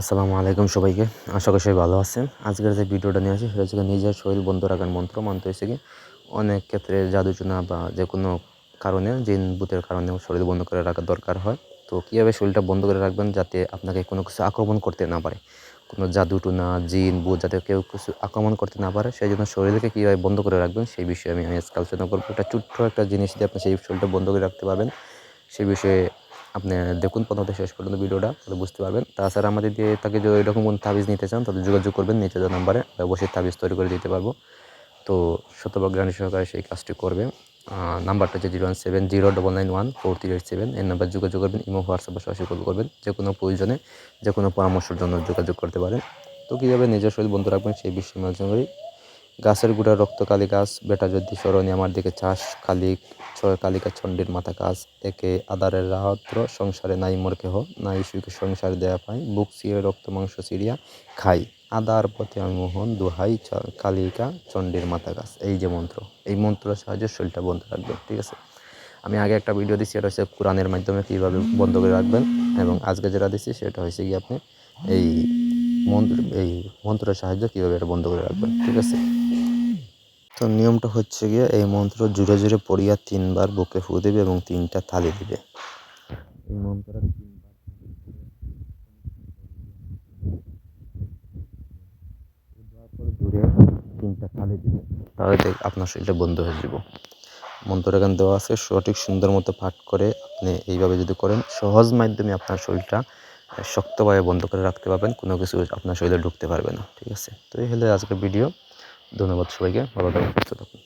আসসালামু আলাইকুম সবাইকে। আশা করি সবাই ভালো আছেন। আজকের যে ভিডিওটা নিয়ে আসি সেটা হচ্ছে নিজের শরীর বন্ধ রাখার মন্ত্র। মন্ত্র হচ্ছে কি, অনেক ক্ষেত্রে জাদুচুনা বা যে কোনো কারণে, জিন ভূতের কারণে শরীর বন্ধ করে রাখার দরকার হয়। তো কীভাবে শরীরটা বন্ধ করে রাখবেন যাতে আপনাকে কোনো কিছু আক্রমণ করতে না পারে? কোনো জাদুটুনা জিন, ভূত যাতে কেউ কিছু আক্রমণ করতে না পারে, সেই জন্য শরীরকে কীভাবে বন্ধ করে রাখবেন সেই বিষয়ে আমি আজকে আলোচনা করব। একটা ছোট্ট একটা জিনিস দিয়ে আপনি সেই শরীরটা বন্ধ করে রাখতে পারবেন। সেই বিষয়ে আপনি দেখুন প্রথমত শেষ পর্যন্ত ভিডিওটা, তাহলে বুঝতে পারবেন। তাছাড়া আমাদের দিয়ে তাকে যদি এরকম কোনো তাবিজ নিতে চান, তাহলে যোগাযোগ করবেন, নিচে দেওয়া নাম্বারে অবশ্যই তাবিজ তৈরি করে দিতে পারব। তো শতভাগ গ্রানি সহকারে সেই কাজটি করবে। নাম্বারটা হচ্ছে zero one seven zero double nine one four three eight seven. এই নাম্বার যোগাযোগ করবেন, ইমো, হোয়াটসঅ্যাপ বা সরাসরি কল করবেন, যে কোনো প্রয়োজনে যে কোনো পরামর্শের জন্য যোগাযোগ করতে পারেন। তো কীভাবে নিজের শরীর বন্ধ রাখবেন সেই বিষয়ে করি গাছের গুড়া, রক্তকালী গাছ, বেটা যদি স্মরণী আমার দিকে চাষ কালিক কালিকা চণ্ডীর মাথা কাজ, একে আদারের রাহত্র, সংসারে নাই মোর কেহ, নাই সুখে সংসার দেয়া পাই, বুক চিরে রক্ত, মাংস চিরিয়া খাই। আদার পথে আমি মোহন, দুহাই কালিকা চণ্ডীর মাথা গাছ এই যে মন্ত্র, এই মন্ত্রের সাহায্যে শরীরটা বন্ধ রাখবেন, ঠিক আছে? আমি আগে একটা ভিডিও দিচ্ছি এটা হচ্ছে কোরআনের মাধ্যমে কীভাবে বন্ধ করে রাখবেন, এবং আজকে যেটা দিচ্ছি সেটা হয়েছে কি আপনি এই মন্ত্র, এই মন্ত্রের সাহায্যে কীভাবে এটা বন্ধ করে রাখবেন, ঠিক আছে? তো নিয়মটা হচ্ছে গিয়ে এই মন্ত্র জুড়ে জুড়ে পড়িয়া তিনবার বুকে ফু দেবে এবং তিনটা থালি দিবে। এই জুড়ে তিনটা থালি দিবে। তাহলে আপনার শরীরটা বন্ধ হয়ে যাব। মন্ত্র এখানে দেওয়া আছে, সঠিক সুন্দর মতো পাঠ করে আপনি এইভাবে যদি করেন, সহজ মাধ্যমে আপনার শরীরটা শক্তভাবে বন্ধ করে রাখতে পারবেন, কোনো কিছু আপনার শরীরে ঢুকতে পারবে না। ঠিক আছে? তো এই হলো আজকের ভিডিও ধন্যবাদ সবাইকে ভালো থাকুন সুস্থ থাকুন।